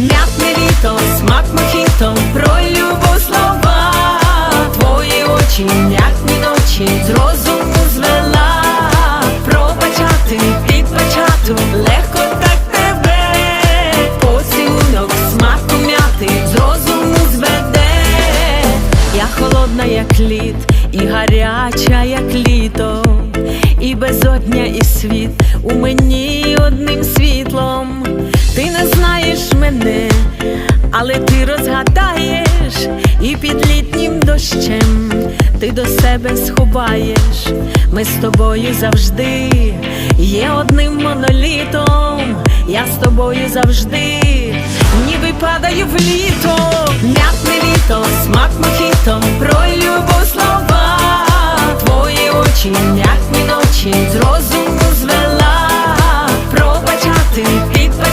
М'ятне літо, смак мохіто, про любов слова, твої очі, м'ятні ночі, з розуму звела, пробачати, підбачати, легко так тебе, поцілунок, смак м'яти, з розуму зведе, я холодна, як лід, і гаряча, як літо, і безодня, і світ у мені одним світлом. Але ти розгадаєш, і під літнім дощем ти до себе сховаєш. Ми з тобою завжди є одним монолітом. Я з тобою завжди, ніби падаю в літо, м'ятне літо, смак мохіто, про любов слова, твої очі, м'ятні ночі, з розуму